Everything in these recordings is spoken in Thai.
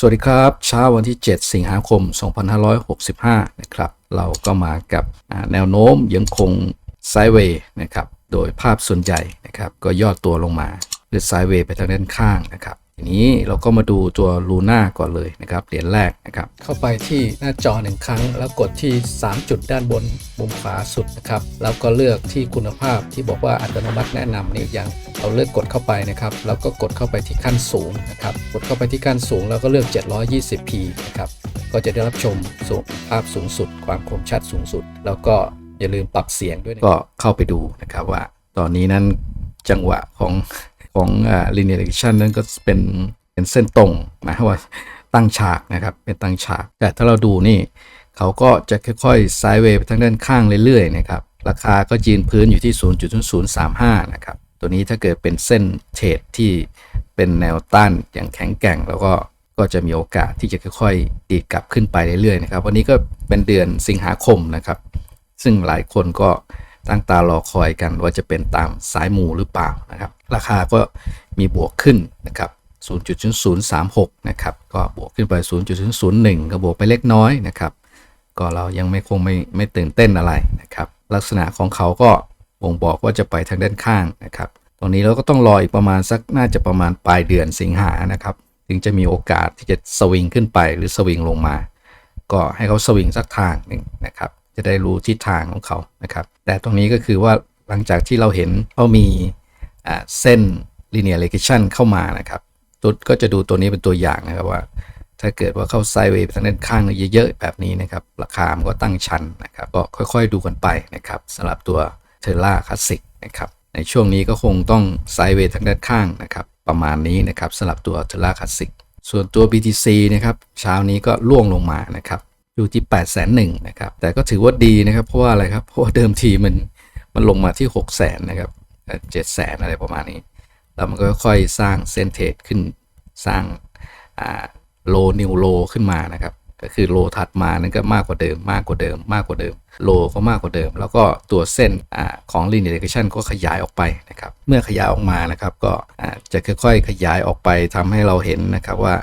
สวัสดีครับเช้าวันที่ 7 สิงหาคม 2565 นะครับ เราก็มากับแนวโน้มยังคงไซเวย์นะครับ โดยภาพส่วนใหญ่นะครับ ก็ย่อตัวลงมาหรือไซเวย์ไปทางด้านข้างนะครับ ทีนี้เราก็มาดูตัวลูน่าก่อนเลยนะครับเหรียญแรกนะครับ เข้าไปที่หน้าจอหนึ่งครั้ง แล้วกดที่ 3 จุดด้านบนมุมขวาสุดนะครับ แล้วก็เลือกที่คุณภาพที่บอกว่าอัตโนมัติแนะนำนี่ยังเราเลือกกดเข้าไปนะครับ แล้วก็กดเข้าไปที่ขั้นสูงนะครับ กดเข้าไปที่ขั้นสูงแล้วก็เลือก 720p นะครับก็จะได้รับชมสูงภาพสูงสุด ความคมชัดสูงสุด แล้วก็อย่าลืมปรับเสียงด้วยนะก็เข้าไปดูนะครับว่า ตอนนี้นั้นจังหวะของ ของอ่า linear regression นั้นก็เป็นเป็นเส้นตรงหมายว่าตั้งฉากนะครับ เป็นตั้งฉาก แต่ถ้าเราดูนี่เขาก็จะค่อยๆไซด์เวย์ไปทางด้านข้างเรื่อยๆนะครับ ราคาก็ยืนพื้นอยู่ที่ 0.035 นะครับ ตัวนี้ถ้าเกิดเป็นเส้นเทรดที่เป็นแนวต้านอย่างแข็งแกร่ง แล้วก็ก็จะมีโอกาสที่จะค่อยๆดีดกลับขึ้นไปเรื่อยๆนะครับ วันนี้ก็เป็นเดือนสิงหาคมนะครับ ซึ่งหลายคนก็ ตั้งตารอคอยกันว่าจะเป็นตามสายมูหรือเปล่านะครับ ราคาก็มีบวกขึ้นนะครับ0.036 นะครับ ก็บวกขึ้นไป 0.001 ก็บวกไปเล็กน้อยนะครับ ก็เรายังไม่คงไม่ไม่ตื่นเต้นอะไรนะครับ ลักษณะของเขาก็บ่งบอกว่าจะไปทางด้านข้างนะครับ ตรงนี้เราก็ต้องรออีกประมาณสักน่าจะประมาณปลายเดือนสิงหานะครับ ถึงจะมีโอกาสที่จะสวิงขึ้นไปหรือสวิงลงมา ก็ให้เขาสวิงสักทางหนึ่งนะครับ จะได้รู้ทิศทางของเขานะครับ แต่ตรงนี้ก็คือว่าหลังจากที่เราเห็นเขามีเส้น linear regression เข้ามานะครับตุ๊ดก็จะดูตัวนี้เป็นตัวอย่างนะครับว่า ถ้าเกิดว่าเข้าไซด์เวย์ไปทางด้านข้างเยอะๆแบบนี้นะครับ ราคามันก็ตั้งชันนะครับ ก็ค่อยๆดูกันไปนะครับสำหรับตัวเทอร่าคลาสสิกนะครับในช่วงนี้ก็คงต้องไซด์เวย์ทางด้านข้างนะครับ ประมาณนี้นะครับสำหรับตัวเทอร่าคลาสสิกส่วนตัว BTC นะครับเช้านี้ก็ล่วงลงมานะครับ อยู่ที่8 0 0 0 0 0นะครับ แต่ก็ถือว่าดีนะครับ เพราะว่าอะไรครับ เพราะว่าเดิมทีมันมันลงมาที่ 6 0 0 0 0 0นะครับเจ็ดแสนอะไรประมาณนี้ แล้วมันก็ค่อยสร้างเส้นเทรดขึ้น สร้างโลนิวโลขึ้นมานะครับ ก็คือโลถัดมานั้นก็มากกว่าเดิม มากกว่าเดิม มากกว่าเดิม โลก็มากกว่าเดิม แล้วก็ตัวเส้นอของ linear regression ก็ขยายออกไปนะครับ เมื่อขยายออกมานะครับ ก็อ่าจะค่อยๆขยายออกไปทำให้เราเห็นนะครับว่า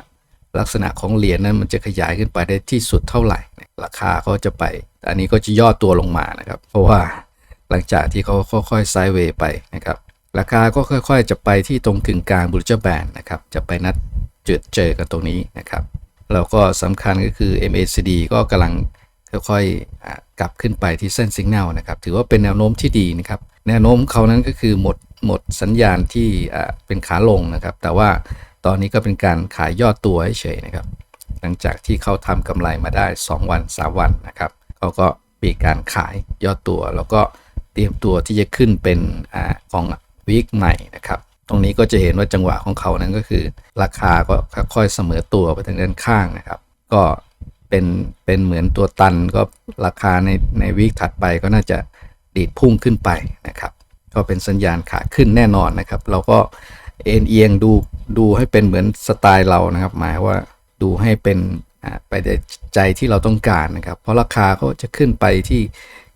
ลักษณะของเหรียญนั้นมันจะขยายขึ้นไปได้ที่สุดเท่าไหร่ ราคาก็จะไป อันนี้ก็จะย่อตัวลงมานะครับ เพราะว่าหลังจากที่เขาค่อยๆไซด์เวย์ไปนะครับ ราคาก็ค่อยๆ จะไปที่ตรงกึ่งกลางบูร g แบนนะครับ จะไปนัดเจอเจอกันตรงนี้นะครับ แล้วก็สำคัญก็คือ MACD ก็กำลังค่อยๆกลับขึ้นไปที่เส้นสัญญาณนะครับ ถือว่าเป็นแนวโน้มที่ดีนะครับ แนวโน้มเขานั้นก็คือหมดหมดสัญญาณที่เป็นขาลงนะครับ แต่ว่า ตอนนี้ก็เป็นการขายยอดตัวเฉยๆนะครับ หลังจากที่เขาทำกำไรมาได้ 2 วัน 3 วันนะครับเขาก็มีการขายยอดตัว แล้วก็เตรียมตัวที่จะขึ้นเป็นอของวีคใหม่นะครับ ตรงนี้ก็จะเห็นว่าจังหวะของเขานั้นก็คือ ราคาก็ค่อยๆเสมอตัวไปทางด้านข้างนะครับ ก็เป็นเป็นเหมือนตัวตันก็ราคาในในวีคถัดไปก็น่าจะดีดพุ่งขึ้นไปนะครับ ก็เป็นสัญญาณขาขึ้นแน่นอนนะครับ เราก็เอ็นเอียงดู ดูให้เป็นเหมือนสไตล์เรานะครับ หมายว่าดูให้เป็นไปในใจที่เราต้องการนะครับ เพราะราคาก็จะขึ้นไปที่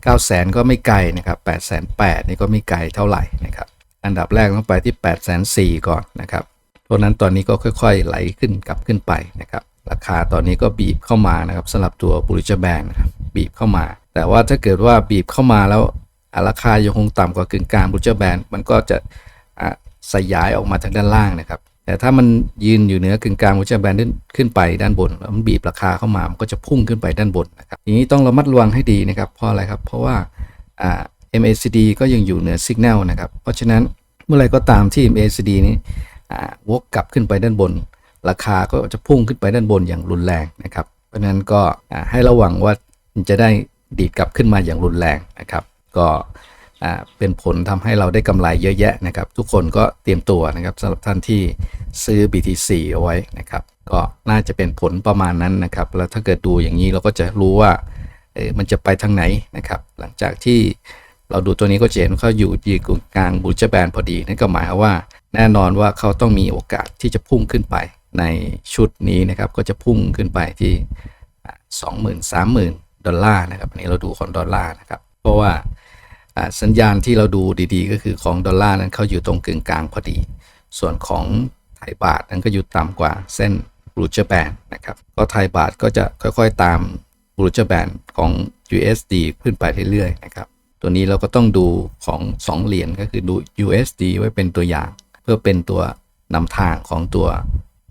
9 0 0 0 0 0ก็ไม่ไกลนะครับ8 8 0 0 0นี่ก็ไม่ไกลเท่าไหร่นะครับ อันดับแรกต้องไปที่ 8 4 0 0 0ก่อนนะครับเพราะนั้นตอนนี้ก็ค่อยๆ ไหลขึ้นกลับขึ้นไปนะครับ ราคาตอนนี้ก็บีบเข้ามานะครับสำหรับตัวบูริจแบนนะครับบีบเข้ามา แต่ว่าถ้าเกิดว่าบีบเข้ามาแล้วราคายังคงต่ำกว่ากึ่งกลางบูริจแบนมันก็จะอะสยายออกมาทางด้านล่างนะครับ แต่ถ้ามันยืนอยู่เหนือกึ่งกลางบูริจแบนขึ้นไปด้านบน แล้วมันบีบราคาเข้ามา มันก็จะพุ่งขึ้นไปด้านบนนะครับทีนี้ต้องระมัดระวังให้ดีนะครับเพราะอะไรครับเพราะว่า MACD ก็ยังอยู่เหนือสัญญาณนะครับเพราะฉะนั้นเมื่อไรก็ตามที่ MACD นี้วกกลับขึ้นไปด้านบน ราคาก็จะพุ่งขึ้นไปด้านบนอย่างรุนแรงนะครับ เพราะฉะนั้นก็ให้ระวังว่ามันจะได้ดีดกลับขึ้นมาอย่างรุนแรงนะครับ ก็ เป็นผลทำให้เราได้กำไรเยอะแยะนะครับ ทุกคนก็เตรียมตัวนะครับสำหรับท่านที่ซื้อ BTC เอาไว้นะครับ ก็น่าจะเป็นผลประมาณนั้นนะครับ แล้วถ้าเกิดดูอย่างนี้เราก็จะรู้ว่าเออมันจะไปทางไหนนะครับ หลังจากที่เราดูตัวนี้ก็เห็นเขาอยู่ยีกึ่กลางบูจแบนพอดีนั่นก็หมายความว่า แน่นอนว่าเขาต้องมีโอกาสที่จะพุ่งขึ้นไปในชุดนี้นะครับก็จะพุ่งขึ้นไปที่สองหมื่นสามหมื่นดอลลาร์นะครับอันนี้เราดูของดอลลาร์นะครับ เพราะว่า สัญญาณที่เราดูดีๆ ก็คือของดอลลาร์นั้นเขาอยู่ตรงกึ่งกลางพอดี ส่วนของไทยบาทนั้นก็อยู่ต่ำกว่าเส้นบรูเจอร์แบนนะครับ ก็ไทยบาทก็จะค่อยๆตามรูเจอร์แบนของ USD ขึ้นไปเรื่อยๆนะครับ ตัวนี้เราก็ต้องดูของ2เหรียญก็คือดู USD ไว้เป็นตัวอย่าง เพื่อเป็นตัวนำทางของตัว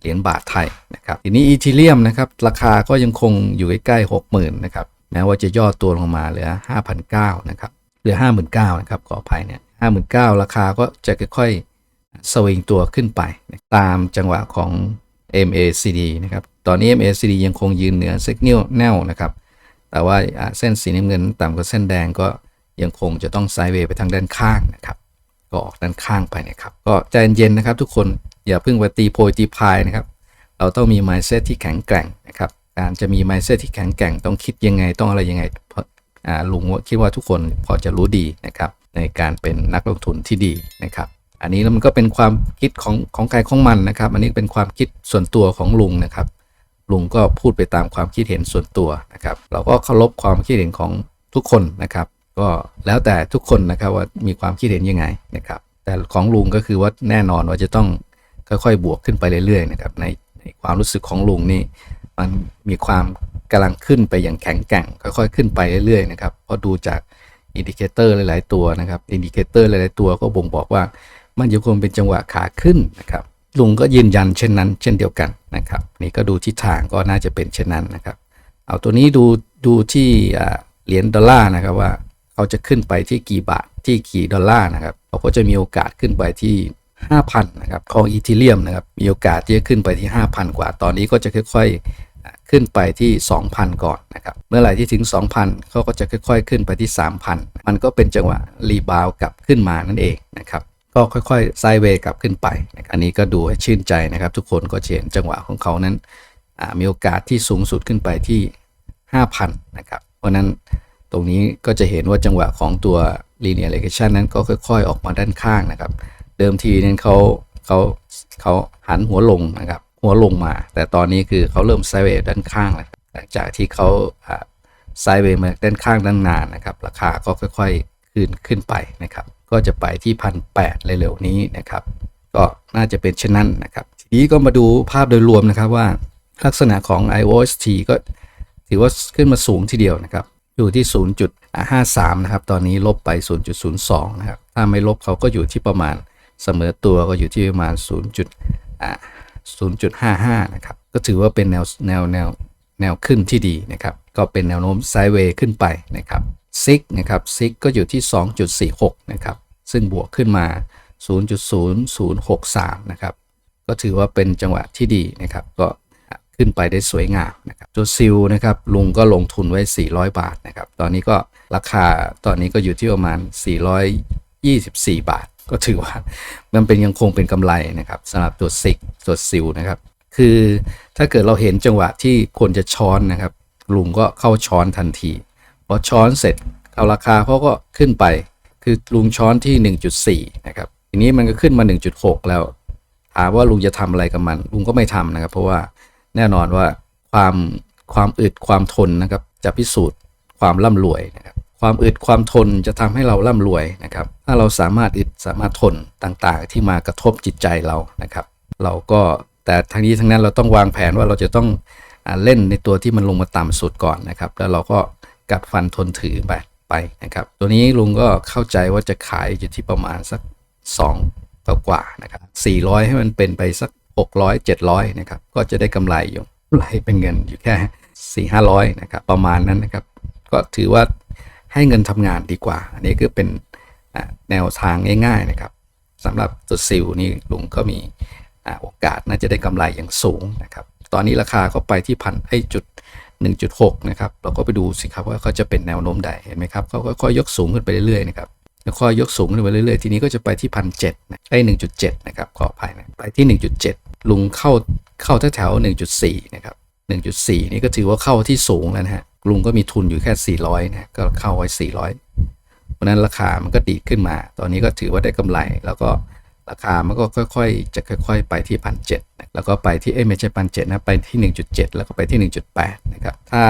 เหรียญบาทไทยนะครับ ทีนี้อีทีเรียมนะครับ ราคาก็ยังคงอยู่ใกล้ๆ60,000นะครับ แม้ว่าจะย่อตัวลงมาเหลือ 5,900นะครับ เหลือ 59,000นะครับขออภัยเนี่ย59,000 ราคาก็จะค่อยๆสวิงตัวขึ้นไปนตามจังหวะของ MACD นะครับ ตอนนี้ MACD ยังคงยืนเหนือเซ็กเนลแนวนะครับ แต่ว่าเส้นสีน้ำเงินต่ำกว่าเส้นแดงก็ยังคงจะต้องไซด์เวย์ไปทางด้านข้างนะครับ ก็ออกด้านข้างไปนะครับ ก็ใจเย็นนะครับทุกคน อย่าเพิ่งไปตีโพยตีพายนะครับ เราต้องมี mindset ที่แข็งแกร่งนะครับ การจะมี mindset ที่แข็งแกร่งต้องคิดยังไงต้องอะไรยังไง ลุงคิดว่าทุกคนพอจะรู้ดีนะครับในการเป็นนักลงทุนที่ดีนะครับอันนี้แล้วมันก็เป็นความคิดของของใครของมันนะครับ อันนี้เป็นความคิดส่วนตัวของลุงนะครับ ลุงก็พูดไปตามความคิดเห็นส่วนตัวนะครับ เราก็เคารพความคิดเห็นของทุกคนนะครับ ก็แล้วแต่ทุกคนนะครับว่ามีความคิดเห็นยังไงนะครับ แต่ของลุงก็คือว่าแน่นอนว่าจะต้องค่อยๆ บวกขึ้นไปเรื่อยๆนะครับในในความรู้สึกของลุงนี่มันมีความ กำลังขึ้นไปอย่างแข็งแกร่ง ค่อยๆ ขึ้นไปเรื่อยๆนะครับเพราะดูจากอินดิเคเตอร์หลายๆตัวนะครับอินดิเคเตอร์หลายๆตัวก็บ่งบอกว่ามันยังคงเป็นจังหวะขาขึ้นนะครับลุงก็ยืนยันเช่นนั้นเช่นเดียวกันนะครับ นี่ก็ดูทิศทางก็น่าจะเป็นเช่นนั้นนะครับ เอาตัวนี้ดูดูที่เหรียญดอลลาร์นะครับว่าเขาจะขึ้นไปที่กี่บาทที่กี่ดอลลาร์นะครับเขาก็จะมีโอกาสขึ้นไปที่ 5,000นะครับของอีทีเรียมนะครับมีโอกาสที่จะขึ้นไปที่ 5,000 กว่า ตอนนี้ก็จะค่อยๆ ขึ้นไปที่ 2,000 ก่อนนะครับ เมื่อไหร่ที่ถึง 2,000เขาก็จะค่อย ๆ ขึ้นไปที่ 3,000 มันก็เป็นจังหวะรีบาวกลับขึ้นมานั่นเองนะครับ ก็ค่อยๆไซเวย์กลับขึ้นไปนะครับอันนี้ก็ดูให้ชื่นใจนะครับ ทุกคนก็เห็นจังหวะของเขานั้นมีโอกาสที่สูงสุดขึ้นไปที่ 5,000 นะครับ เพราะฉะนั้นตรงนี้ก็จะเห็นว่าจังหวะของตัว linear regression นั้นก็ค่อย ๆ ออกมาด้านข้างนะครับ เดิมทีนั้นเขาเขาเขาหันหัวลงนะครับ หัวลงมา แต่ตอนนี้คือเขาเริ่มไซเวย์ด้านข้างแล้วหลังจากที่เขาอ่าไซเวย์มาด้านข้างด้านนานนะครับ ราคาก็ค่อยๆขึ้นขึ้นไปนะครับ ก็จะไปที่พันแปดเร็วๆนี้นะครับ ก็น่าจะเป็นเช่นนั้นนะครับ ทีนี้ก็มาดูภาพโดยรวมนะครับว่าลักษณะของ IOST ก็ถือว่าขึ้นมาสูงทีเดียวนะครับ อยู่ที่ 0.53 นะครับ ตอนนี้ลบไป 0.02 นะครับ ถ้าไม่ลบเขาก็อยู่ที่ประมาณเสมอตัวก็อยู่ที่ประมาณ 0. 0.55 นะครับ ก็ถือว่าเป็นแนวแนวแนวแนวขึ้นที่ดีนะครับ ก็เป็นแนวโน้มไซด์เวย์ขึ้นไปนะครับซิกนะครับซิกก็อยู่ที่ 2.46 นะครับ ซึ่งบวกขึ้นมา 0.0063 นะครับ ก็ถือว่าเป็นจังหวะที่ดีนะครับ ก็ขึ้นไปได้สวยงามนะครับตัวซิลนะครับ ลุงก็ลงทุนไว้ 400 บาทนะครับ ตอนนี้ก็ราคาตอนนี้ก็อยู่ที่ประมาณ 424 บาท ก็ถือว่ามันเป็นยังคงเป็นกำไรนะครับสำหรับตัวซิกตัวซิลนะครับ คือถ้าเกิดเราเห็นจังหวะที่ควรจะช้อนนะครับ ลุงก็เข้าช้อนทันทีพอช้อนเสร็จเอาราคาเขาก็ขึ้นไป คือลุงช้อนที่ 1.4 นะครับทีนี้มันก็ขึ้นมา 1.6 แล้วถามว่าลุงจะทำอะไรกับมัน ลุงก็ไม่ทำนะครับ เพราะว่าแน่นอนว่าความความอึดความทนนะครับ จะพิสูจน์ความร่ำรวยนะครับ ความอึดความทนจะทำให้เราร่ำรวยนะครับ ถ้าเราสามารถอึดสามารถทนต่างๆ ที่มากระทบจิตใจเรานะครับ เราก็แต่ทั้งนี้ทั้งนั้นเราต้องวางแผนว่าเราจะต้องอเล่นในตัวที่มันลงมาต่ำสุดก่อนนะครับ แล้วเราก็กัดฟันทนถือไปไปนะครับ ตัวนี้ลุงก็เข้าใจว่าจะขายอยู่ที่ประมาณสัก 2กว่ากว่านะครับ400 ให้มันเป็นไปสัก 600 700นะครับก็จะได้กำไรอยู่ไหลเป็นเงินอยู่แค่ 4 500นะครับประมาณนั้นนะครับ ก็ถือว่า ให้เงินทำงานดีกว่า อันนี้คือเป็นแนวทางง่ายๆนะครับสำหรับตัวซิลนี่ลุงก็มีอโอกาสน่าจะได้กำไรอย่างสูงนะครับ ตอนนี้ราคาก็ไปที่พันไอจุด1.6 นะครับ เราก็ไปดูสิครับว่าเขาจะเป็นแนวโน้มใดเห็นไหมครับเขาค่อยๆยกสูงขึ้นไปเรื่อยๆนะครับค่อยยกสูงขึ้นไปเรื่อยๆ ทีนี้ก็จะไปที่พันเจ็ดไอ้1.7นะครับขออภัยนะไปที่1.7ลุงเข้าเข้าแถวๆ1.4นะครับ1.4นี่ก็ถือว่าเข้าที่สูงแล้วนะฮะ ลุงก็มีทุนอยู่แค่ 400นะก็เข้าไว้ 400 เพราะนั้นราคามันก็ดีขึ้นมา ตอนนี้ก็ถือว่าได้กำไร แล้วก็ราคามันก็ค่อยๆ จะค่อยๆ ไปที่พันเแล้วก็ไปที่เอ้ไม่ใช่พันเนะไปที่ 1.7 แล้วก็ไปที่ 1.8 นะครับ ถ้า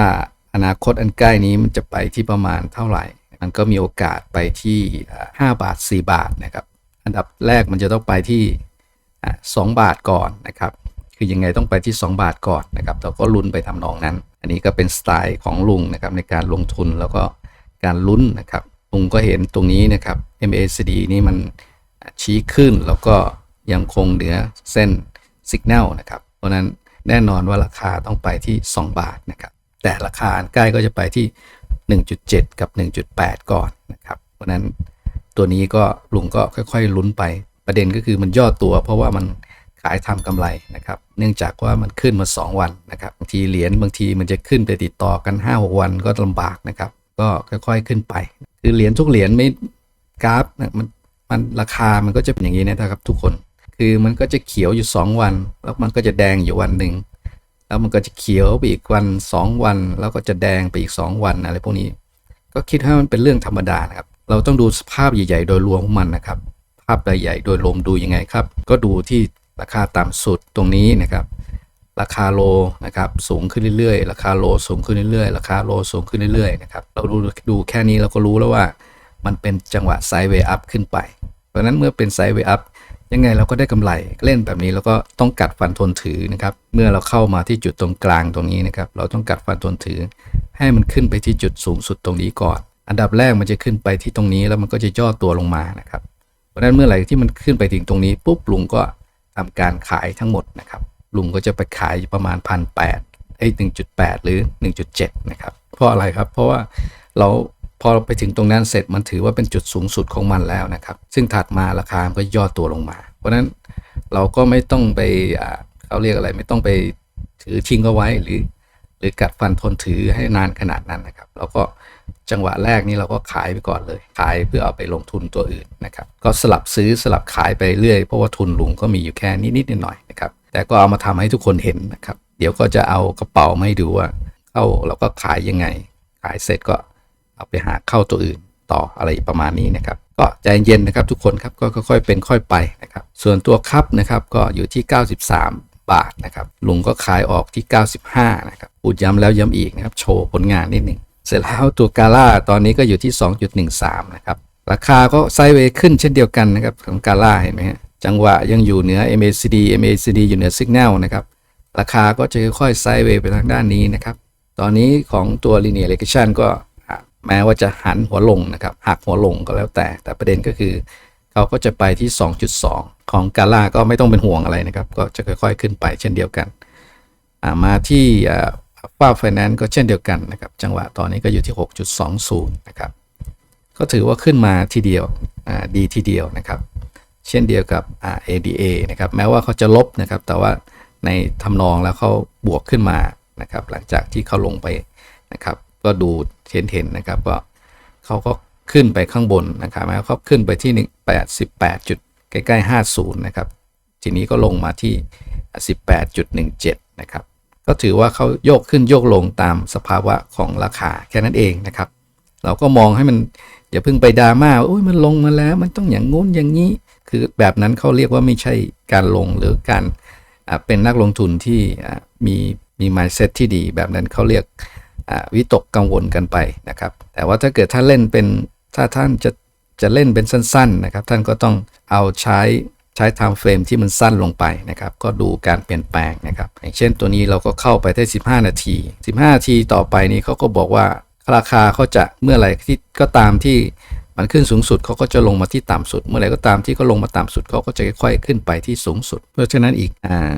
อนาคตอันใกล้นี้มันจะไปที่ประมาณเท่าไหร่ มันก็มีโอกาสไปที่อ่า5บาท 4 บาทนะครับ อันดับแรกมันจะต้องไปที่อ่า2บาทก่อนนะครับ คือยังไงต้องไปที่ 2 บาทก่อนนะครับ เราก็ลุ้นไปทำนองนั้น อันนี้ก็เป็นสไตล์ของลุงนะครับในการลงทุนแล้วก็การลุ้นนะครับลุงก็เห็นตรงนี้นะครับ MACD นี่มันชี้ขึ้นแล้วก็ยังคงเหนือเส้นสัญญาณนะครับ เพราะนั้นแน่นอนว่าราคาต้องไปที่ 2 บาทนะครับ แต่ราคาใกล้ก็จะไปที่ 1.7 กับ 1.8 ก่อนนะครับ เพราะนั้นตัวนี้ก็ลุงก็ค่อยๆลุ้นไป ประเด็นก็คือมันย่อตัวเพราะว่ามัน ขายทำกำไรนะครับ เนื่องจากว่ามันขึ้นมา 2 วันนะครับบางทีเหรียญบางทีมันจะขึ้นไปติดต่อกัน 5-6 วันก็ลำบากนะครับ ก็ค่อยๆขึ้นไป คือเหรียญทุกเหรียญไม่กราฟนะมันมันราคามันก็จะเป็นอย่างนี้นะครับทุกคน คือมันก็จะเขียวอยู่ 2 วัน แล้วมันก็จะแดงอยู่วันหนึ่งแล้วมันก็จะเขียวไปอีกวัน 2 วัน แล้วก็จะแดงไปอีก 2 วันอะไรพวกนี้ ก็คิดว่ามันเป็นเรื่องธรรมดานะครับ เราต้องดูสภาพใหญ่ ๆ โดยรวมของมันนะครับ ภาพใหญ่ๆโดยรวมดูยังไงครับ ก็ดูที่ ราคาต่ำสุดตรงนี้นะครับ ราคาโลนะครับสูงขึ้นเรื่อยๆ ราคาโลสูงขึ้นเรื่อยๆ ราคาโลสูงขึ้นเรื่อยๆนะครับเราดูดูแค่นี้เราก็รู้แล้วว่ามันเป็นจังหวะไซด์เวย์อัพขึ้นไป เพราะนั้นเมื่อเป็นไซด์เวย์อัพยังไงเราก็ได้กำไรเล่นแบบนี้แล้วก็ต้องกัดฟันทนถือนะครับ เมื่อเราเข้ามาที่จุดตรงกลางตรงนี้นะครับ เราต้องกัดฟันทนถือ ให้มันขึ้นไปที่จุดสูงสุดตรงนี้ก่อน อันดับแรกมันจะขึ้นไปที่ตรงนี้แล้วมันก็จะย่อตัวลงมานะครับ เพราะฉะนั้นเมื่อไหร่ที่มันขึ้นไปถึงตรงนี้ปุ๊บลุงก็ ทำการขายทั้งหมดนะครับลุงก็จะไปขายประมาณพันแปดไอ้หนึ่งจุดแปดหรือ1.7นะครับเพราะอะไรครับ เพราะว่าเราพอเราไปถึงตรงนั้นเสร็จมันถือว่าเป็นจุดสูงสุดของมันแล้วนะครับ ซึ่งถัดมาราคามันก็ย่อตัวลงมา เพราะนั้นเราก็ไม่ต้องไปเขาเรียกอะไรไม่ต้องไปถือทิ้งเอาไว้หรือ หรือกัดฟันทนถือให้นานขนาดนั้นนะครับ เราก็ จังหวะแรกนี้เราก็ขายไปก่อนเลย ขายเพื่อเอาไปลงทุนตัวอื่นนะครับ ก็สลับซื้อสลับขายไปเรื่อยเพราะว่าทุนลุงก็มีอยู่แค่นิดๆหน่อยๆนะครับ แต่ก็เอามาทำให้ทุกคนเห็นนะครับ เดี๋ยวก็จะเอากระเป๋ามาให้ดูว่าเข้าเราก็ขายยังไง ขายเสร็จก็เอาไปหาเข้าตัวอื่นต่ออะไรประมาณนี้นะครับ ก็ใจเย็นนะครับทุกคนครับก็ค่อยๆเป็นค่อยไปนะครับ ส่วนตัวครับนะครับก็อยู่ที่ 93บาทนะครับลุงก็ขายออกที่ 95 นะครับ พูดย้ำแล้วย้ำอีกนะครับ โชว์ผลงานนิดหนึ่ง เสร็จแล้วตัวกาล่าตอนนี้ก็อยู่ที่ 2.13 นะครับ ราคาก็ไซด์เวย์ขึ้นเช่นเดียวกันนะครับของกาล่าเห็นไหมฮะจังหวะยังอยู่เหนือ MACD MACD อยู่เหนือ Signal นะครับ ราคาก็จะค่อยๆไซด์เวย์ไปทางด้านนี้นะครับ ตอนนี้ของตัว linear regression ก็แม้ว่าจะหันหัวลงนะครับหักหัวลงก็แล้วแต่ แต่ประเด็นก็คือ เขาก็จะไปที่ 2.2 ของกาล่าก็ไม่ต้องเป็นห่วงอะไรนะครับ ก็จะค่อยๆขึ้นไปเช่นเดียวกัน มาที่ ฟ้าไฟแนนซ์ก็เช่นเดียวกันนะครับ จังหวะตอนนี้ก็อยู่ที่ 6.20 นะครับ ก็ถือว่าขึ้นมาทีเดียวดีทีเดียวนะครับ เช่นเดียวกับอ่า ADA นะครับ แม้ว่าเขาจะลบนะครับ แต่ว่าในทำนองแล้วเขาบวกขึ้นมานะครับ หลังจากที่เขาลงไปนะครับ ก็ดูเห็นเห็นนะครับก็เขาก็ขึ้นไปข้างบนนะครับแล้วเขาขึ้นไปที่188จุดใกล้ๆ50นะครับ ทีนี้ก็ลงมาที่ 18.17 นะครับ ก็ถือว่าเขาโยกขึ้นโยกลงตามสภาวะของราคาแค่นั้นเองนะครับ เราก็มองให้มันอย่าเพิ่งไปดราม่าโอ้ยมันลงมาแล้ว มันต้องอย่างงู้นอย่างนี้ คือแบบนั้นเขาเรียกว่าไม่ใช่การลงหรือการเป็นนักลงทุนที่มีมี mindset ที่ดีแบบนั้นเขาเรียกวิตกกังวลกันไปนะครับ แต่ว่าถ้าเกิดท่านเล่นเป็นถ้าท่านจะจะเล่นเป็นสั้น ๆนะครับ ท่านก็ต้องเอาใช้ ใช้ time frame ที่มันสั้นลงไปนะครับ ก็ดูการเปลี่ยนแปลงนะครับอย่างเช่นตัวนี้เราก็เข้าไปได้ 15 นาที 15 นาทีต่อไปนี้เขาก็บอกว่าราคาเขาจะเมื่อไหร่ที่ก็ตามที่มันขึ้นสูงสุดเขาก็จะลงมาที่ต่ำสุด เมื่อไหร่ก็ตามที่เขาลงมาต่ำสุดเขาก็จะค่อยๆขึ้นไปที่สูงสุด เพราะฉะนั้นอีกอ่า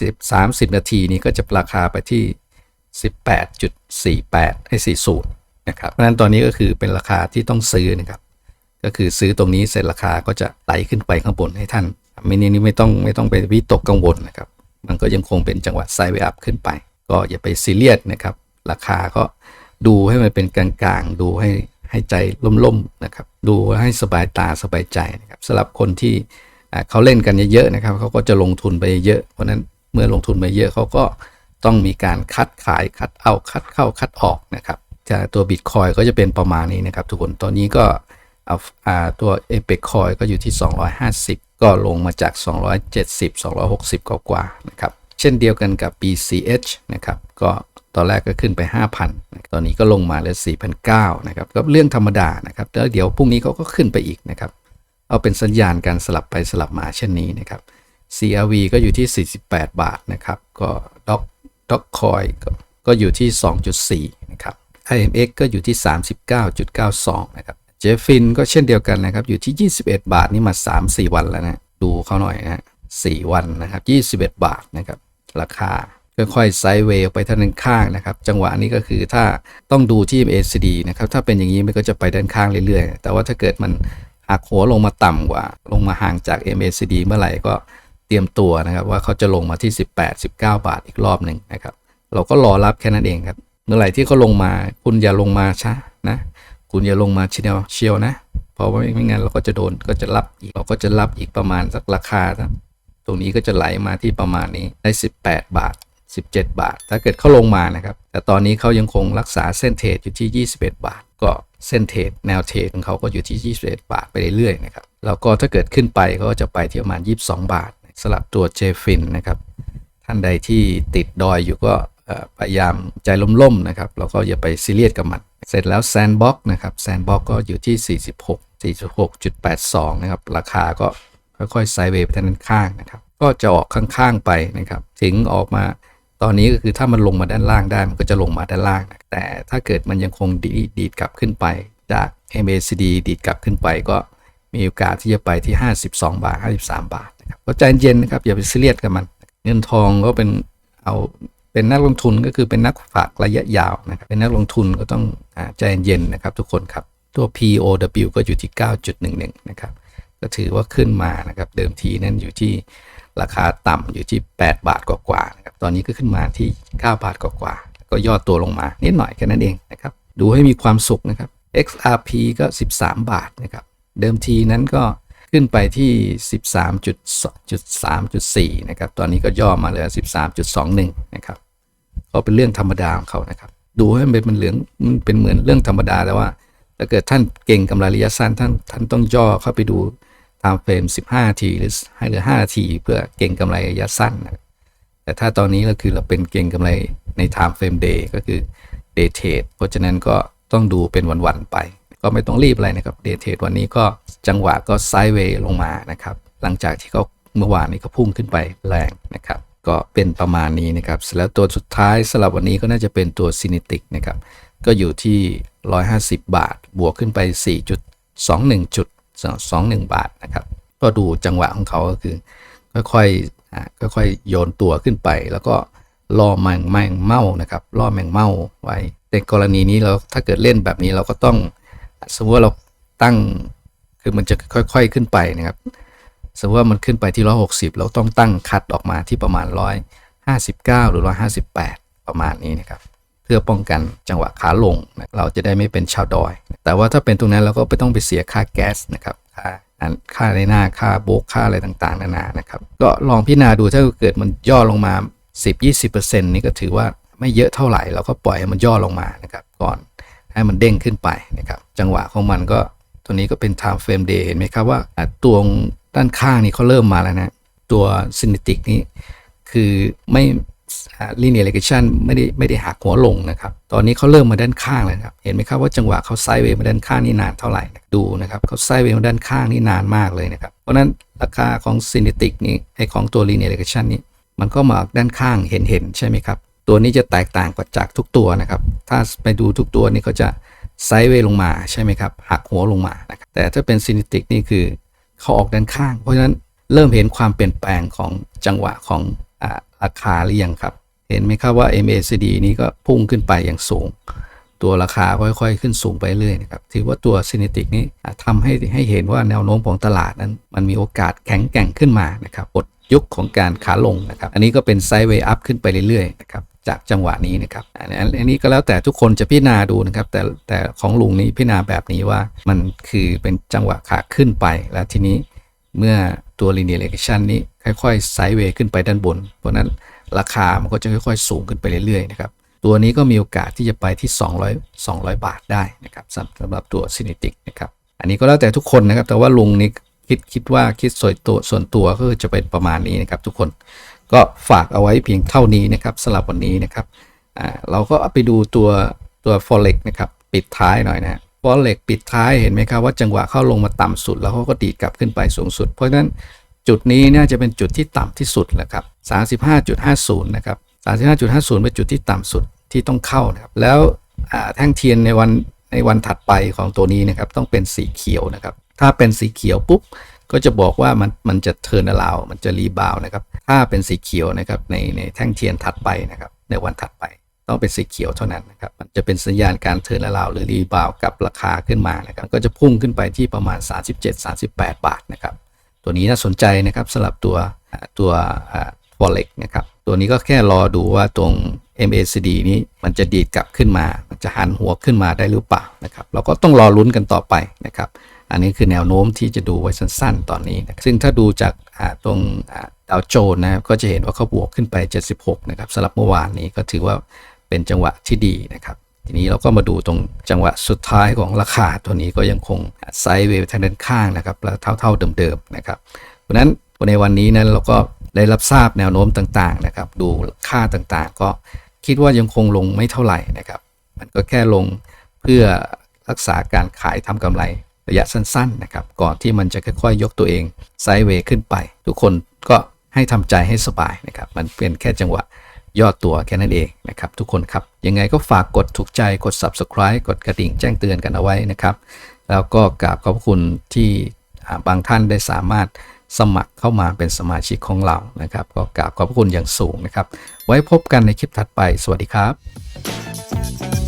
10 30นาทีนี้ก็จะราคาไปที่ 18.48 ให้ 40 นะครับ เพราะฉะนั้นตอนนี้ก็คือเป็นราคาที่ต้องซื้อนะครับ ก็คือซื้อตรงนี้เสร็จราคาก็จะไหลขึ้นไปข้างบนให้ท่าน ไม่นี่นี่ไม่ต้องไม่ต้องไปวิตกกังวลนะครับ มันก็ยังคงเป็นจังหวะไซด์เวอัพขึ้นไป ก็อย่าไปซีเรียสนะครับ ราคาก็ดูให้มันเป็นกลางๆ ดูให้ให้ใจล่มๆนะครับ ดูให้สบายตาสบายใจนะครับสำหรับคนที่เขาเล่นกันเยอะๆนะครับเขาก็จะลงทุนไปเยอะ เพราะนั้นเมื่อลงทุนไปเยอะเขาก็ต้องมีการคัดขายคัดเอาคัดเข้าคัดออกนะครับจะตัวบิตคอยก็จะเป็นประมาณนี้นะครับ ทุกคนตอนนี้ก็เอาตัว a p e c Coin ก็อยู่ที่ 250 ก็ลงมาจาก 270 260 กว่ากว่าๆนะครับ เช่นเดียวกันกับ BCH นะครับ ก็ตอนแรกก็ขึ้นไป 5,000 ตอนนี้ก็ลงมาเหลือ4,900นะครับ ก็เรื่องธรรมดานะครับ แล้วเดี๋ยวพรุ่งนี้เขาก็ขึ้นไปอีกนะครับ เอาเป็นสัญญาณการสลับไปสลับมาเช่นนี้นะครับ CRV ก็อยู่ที่ 48 บาทนะครับ ก็ด็อกด็อกคอยก็ก็อยู่ที่ 2.4 นะครับ IMX ก็อยู่ที่ 39.92 นะครับ เจฟินก็เช่นเดียวกันนะครับ อยู่ที่ 21 บาทนี่มา 3-4 วันแล้วนะ ดูเขาหน่อยนะฮะ4วันนะครับ 21 บาทนะครับ ราคาค่อยๆไซด์เวย์ไปทางด้านข้างนะครับ จังหวะนี้ก็คือถ้าต้องดูที่ MACD นะครับ ถ้าเป็นอย่างนี้มันก็จะไปด้านข้างเรื่อยๆ แต่ว่าถ้าเกิดมันหักหัวลงมาต่ำกว่า ลงมาห่างจาก MACD เมื่อไหร่ก็เตรียมตัวนะครับ ว่าเขาจะลงมาที่ 18 19 บาทอีกรอบหนึ่งนะครับ เราก็รอรับแค่นั้นเองครับ เมื่อไหร่ที่เขาลงมาคุณอย่าลงมาช้านะ คุณอย่าลงมาเชียวเชียวนะ เพราะว่าไม่งั้นเราก็จะโดนก็จะรับอีกเราก็จะรับอีกประมาณสักราคาสักตรงนี้ก็จะไหลมาที่ประมาณนี้ได้ 18 บาท 17 บาท ถ้าเกิดเขาลงมานะครับ แต่ตอนนี้เขายังคงรักษาเส้นเทรดอยู่ที่ 21 บาท ก็เส้นเทรดแนวเทรดของเขาก็อยู่ที่ 21 บาทไปเรื่อยๆนะครับแล้วก็ถ้าเกิดขึ้นไปเขาก็จะไปที่ประมาณ 22 บาทสลับตัวเจฟินนะครับ ท่านใดที่ติดดอยอยู่ก็ พยายามใจล่มๆนะครับเราก็อย่าไปซีเรียสกับมัน เสร็จแล้วแซนบ็อกนะครับแซนบ็อกก็อยู่ที่ 46 46.82 นะครับ ราคาก็ค่อยๆไซด์เวย์ไปทางด้านข้างนะครับ ก็จะออกข้างๆไปนะครับ ถึงออกมาตอนนี้ก็คือถ้ามันลงมาด้านล่างได้มันก็จะลงมาด้านล่าง แต่ถ้าเกิดมันยังคงดีดีดกลับขึ้นไป จาก MACD ดีดกลับขึ้นไปก็มีโอกาสที่จะไปที่ 52 บาท 53 บาทนะครับก็ใจเย็นนะครับอย่าไปซีเรียสกับมัน เงินทองก็เป็นเอา เป็นนักลงทุนก็คือเป็นนักฝากระยะยาวนะครับเป็นนักลงทุนก็ต้องอใจเย็นๆนะครับทุกคนครับ ตัว POW ก็อยู่ที่ 9.11 นะครับก็ถือว่าขึ้นมานะครับเดิมทีนั้นอยู่ที่ราคาต่ำอยู่ที่ 8 บาทกว่าๆนะครับตอนนี้ก็ขึ้นมาที่ 9 บาทกว่าๆก็ย่อตัวลงมานิดหน่อยแค่นั้นเองนะครับดูให้มีความสุขนะครับ XRP ก็ 13 บาทนะครับเดิมทีนั้นก็ ขึ้นไปที่ 13.3.4 นะครับ ตอนนี้ก็ย่อมาเหลือ 13.21 นะครับ ก็เป็นเรื่องธรรมดาของเขานะครับ ดูให้มันเป็นเหลืองมันเป็นเหมือนเรื่องธรรมดาแต่ว่า ถ้าเกิดท่านเก่งกำไรระยะสั้นท่านท่านต้องย่อเข้าไปดู time frame 15นาทีหรือให้เหลือ5นาทีเพื่อเก่งกำไรระยะสั้นนะแต่ถ้าตอนนี้ก็คือเราเป็นเก่งกำไรใน time frame day ก็คือ day trade เพราะฉะนั้นก็ต้องดูเป็นวัน ๆ ไป ก็ไม่ต้องรีบอะไรนะครับ day trade วันนี้ก็จังหวะก็ไซด์เวย์ลงมานะครับ หลังจากที่เขาเมื่อวานนี้เขาพุ่งขึ้นไปแรงนะครับ ก็เป็นประมาณนี้นะครับแล้วตัวสุดท้ายสำหรับวันนี้ก็น่าจะเป็นตัวซินิติกนะครับ ก็อยู่ที่ 150 บาท บวกขึ้นไป 4.21 จุด 21 บาทนะครับ ก็ดูจังหวะของเขาก็คือ ค่อยๆอ่าค่อยๆโยนตัวขึ้นไป แล้วก็ล่อแมงแมงเม่านะครับล่อแมงเม่าไว้ในกรณีนี้เราถ้าเกิดเล่นแบบนี้เราก็ต้อง สมมติว่าเราตั้งคือมันจะค่อย ๆขึ้นไปนะครับ สมมติว่ามันขึ้นไปที่160เราต้องตั้งคัดออกมาที่ประมาณ159หรือ158ประมาณนี้นะครับ เพื่อป้องกันจังหวะขาลงนะเราจะได้ไม่เป็นชาวดอย แต่ว่าถ้าเป็นตรงนั้นเราก็ไม่ต้องไปเสียค่าแก๊สนะครับค่าค่าในหน้าค่าโบกค่าอะไรต่างๆนานานะครับ ก็ลองพิจารณาดูถ้าเกิดมันย่อลงมา 10-20%นี่ก็ถือว่าไม่เยอะเท่าไหร่เราก็ปล่อยให้มันย่อลงมานะครับ ก่อน ให้มันเด้งขึ้นไปนะครับจังหวะของมันก็ตัวนี้ก็เป็น time frame day เห็นไหมครับว่าตัวด้านข้างนี่เขาเริ่มมาแล้วนะ ตัวซินิติกนี้คือไม่ลีเนีย regression ไม่ได้ไม่ได้หักหัวลงนะครับ ตอนนี้เขาเริ่มมาด้านข้างเลยครับ เห็นไหมครับว่าจังหวะเขาไซด์เวย์มาด้านข้างนี่นานเท่าไหร่ ดูนะครับเขาไซด์เวย์มาด้านข้างนี่นานมากเลยนะครับ เพราะนั้นราคาของซินิติกนี่ไอของตัว linear regression นี่มันก็มาด้านข้างเห็นเห็นใช่ไหมครับ ตัวนี้จะแตกต่างกว่าจากทุกตัวนะครับ ถ้าไปดูทุกตัวนี่เขาจะไซด์เวย์ลงมาใช่ไหมครับ หักหัวลงมานะครับแต่ถ้าเป็นซินิติกนี่คือเขาออกด้านข้าง เพราะฉะนั้นเริ่มเห็นความเปลี่ยนแปลงของจังหวะของอาราคาหรือยังครับ เห็นไหมครับว่า MACD นี้ก็พุ่งขึ้นไปอย่างสูง ตัวราคาค่อยๆ ขึ้นสูงไปเรื่อยนะครับถือว่าตัวซินิติกนี้ทำให้ให้เห็นว่าแนวโน้มของตลาดนั้น มันมีโอกาสแข็งแกร่งขึ้นมานะครับบท ยุคของการขาลงนะครับ อันนี้ก็เป็นไซด์เวย์อัพขึ้นไปเรื่อยๆนะครับจากจังหวะนี้นะครับอันนี้ก็แล้วแต่ทุกคนจะพิจารณาดูนะครับ แต่แต่ของลุงนี้พิจารณาแบบนี้ว่ามันคือเป็นจังหวะขาขึ้นไป แล้วทีนี้เมื่อตัว linear regression นี้ค่อยๆไซด์เวย์ขึ้นไปด้านบน เพราะนั้นราคามันก็จะค่อยๆ สูงขึ้นไปเรื่อยๆนะครับตัวนี้ก็มีโอกาสที่จะไปที่ 200 200 บาทได้นะครับสำหรับตัว s y n e t i c นะครับอันนี้ก็แล้วแต่ทุกคนนะครับ แต่ว่าลุงนี้ คิดคิดว่าคิดส่วนตัวส่วนตัวก็คือจะเป็นประมาณนี้นะครับ ทุกคนก็ฝากเอาไว้เพียงเท่านี้นะครับสำหรับวันนี้นะครับอ่าเราก็เอาไปดูตัวตัว forex นะครับปิดท้ายหน่อยนะฟอเร็กปิดท้ายเห็นไหมครับว่าจังหวะเข้าลงมาต่ำสุด แล้วเขาก็ดีดกลับขึ้นไปสูงสุด เพราะฉะนั้นจุดนี้น่าจะเป็นจุดที่ต่ำที่สุดแหละครับ35.50 นะครับ 35.50 เป็นจุดที่ต่ำสุดที่ต้องเข้านะครับ แล้วอ่าแท่งเทียนในวันในวันถัดไปของตัวนี้นะครับต้องเป็นสีเขียวนะครับ ถ้าเป็นสีเขียวปุ๊บก็จะบอกว่ามันมันจะเทิร์นลาวมันจะรีบาวนะครับถ้าเป็นสีเขียวนะครับในในแท่งเทียนถัดไปนะครับในวันถัดไป ต้องเป็นสีเขียวเท่านั้นนะครับมันจะเป็นสัญญาณการเทิร์นลาวหรือรีบาวกับราคาขึ้นมานะครับก็จะพุ่งขึ้นไปที่ประมาณ 37-38 บาทนะครับตัวนี้น่าสนใจนะครับสำหรับตัวตัวฟอเร็กนะครับตัวนี้ก็แค่รอดูว่าตรง MACD นี้มันจะดีดกลับขึ้นมา มันจะหันหัวขึ้นมาได้หรือเปล่านะครับเราก็ต้องรอลุ้นกันต่อไปนะครับ อันนี้คือแนวโน้มที่จะดูไว้สั้นๆ ตอนนี้นะซึ่งถ้าดูจากตรงดาวโจนส์นะครับก็จะเห็นว่าเขาบวกขึ้นไป 76 นะครับสำหรับเมื่อวานนี้ก็ถือว่าเป็นจังหวะที่ดีนะครับ ทีนี้เราก็มาดูตรงจังหวะสุดท้ายของราคาตัวนี้ก็ยังคงไซด์เวย์ทางด้านข้างนะครับแล้วเท่าๆเดิมๆนะครับเพราะฉะนั้นในวันนี้นั้นเราก็ได้รับทราบแนวโน้มต่างๆนะครับ ดูค่าต่างๆ ก็คิดว่ายังคงลงไม่เท่าไหร่นะครับ มันก็แค่ลงเพื่อรักษาการขายทำกำไร ระยะสั้นๆนะครับก่อนที่มันจะค่อยๆ ยกตัวเองไซด์เวย์ขึ้นไป ทุกคนก็ให้ทำใจให้สบายนะครับมันเป็นแค่จังหวะยอดตัวแค่นั้นเองนะครับทุกคนครับ ยังไงก็ฝากกดถูกใจกด subscribe กดกระดิ่งแจ้งเตือนกันเอาไว้นะครับ แล้วก็กราบขอบคุณที่บางท่านได้สามารถสมัครเข้ามาเป็นสมาชิกของเรานะครับ ก็กราบขอบคุณอย่างสูงนะครับ ไว้พบกันในคลิปถัดไป สวัสดีครับ